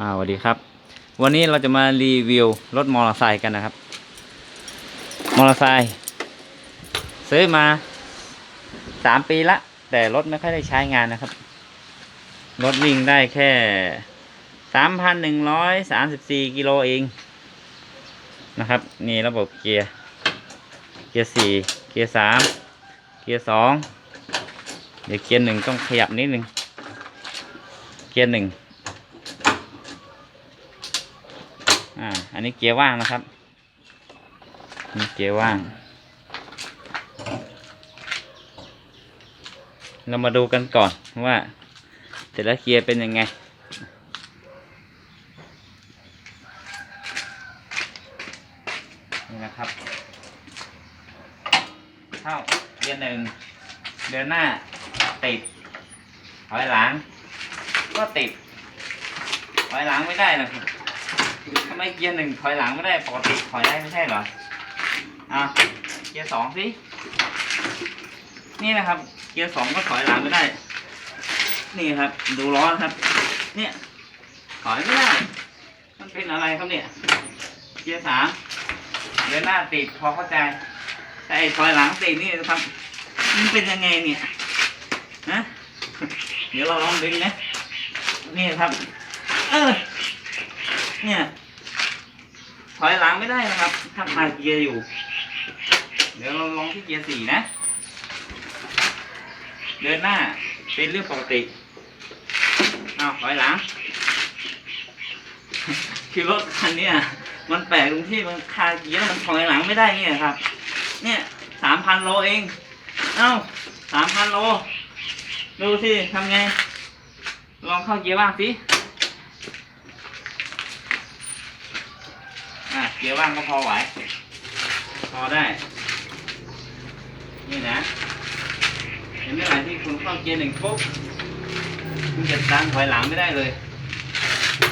อ่าสวัสดีครับ วันนี้เราจะมารีวิวรถมอเตอร์ไซค์กันนะครับ มอเตอร์ไซค์ซื้อมาสามปีละ แต่รถไม่ค่อยได้ใช้งานนะครับ รถวิ่งได้แค่สามพันหนึ่งร้อยสามสิบสี่กิโลเองนะครับ นี่ระบบเกียร์ เกียร์สี่เกียร์สามเกียร์สองเดี๋ยวเกียร์หนึ่งต้องขยับนิดหนึ่งเกียร์หนึ่ง อ่า อันนี้เกียร์ว่างนะครับนี่เกียร์ว่าง เรามาดูกันก่อนว่า แต่ละเกียร์เป็นยังไงนี่นะครับเข้าเกียร์หนึ่งเดินหน้าติดถอยหลังก็ติดถอยหลังไม่ได้นะครับ ทำไมเกียร์หนึ่งถอยหลังไม่ได้ปกติถอยได้ไม่ใช่เหรออะเกียร์สองสินี่นะครับ เกียร์สองก็ถอยหลังไม่ได้ นี่ครับ ดูล้อนครับ เนี่ย ถอยไม่ได้ มันเป็นอะไรครับเนี่ย เกียร์สามเดินหน้าติดพอเข้าใจ แต่ไอ้ถอยหลังติดนี่นะครับมันเป็นยังไงเนี่ยฮะเดี๋ยวเราลองดึงนะนี่ครับ เออ เนี่ย ถอยหลังไม่ได้นะครับ ถ้าพาเกียร์อยู่ เดี๋ยวเราลองที่เกียร์สี่นะ เดินหน้าเป็นเรื่องปกติเอาถอยหลัง คือรถคันเนี้ยมันแปลกตรงที่มันคาเกียร์มันถอยหลังไม่ได้เนี่ยครับ เนี่ยสามพันโลเอง เอ้าสามพันโล ดูสิทำไง ลองเข้าเกียร์บ้างสิ อะ เกียร์ว่างก็พอไหว พอได้ นี่นะเห็นไหมล่ะที่คุณเข้าเกียร์หนึ่งปุ๊บคุณจะตั้งถอยหลังไม่ได้เลย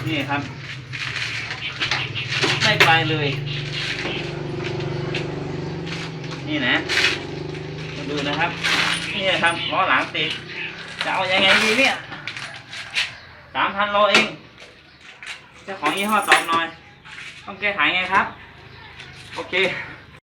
นี่ครับ ไม่ไปเลย นี่นะมาดูนะครับ นี่ครับล้อหลังติด จะเอายังไงดีเนี่ยสามพันโลเองเจ้าของยี่ห้อตอบหน่อย ต้องแก้ไขไงครับ โอเค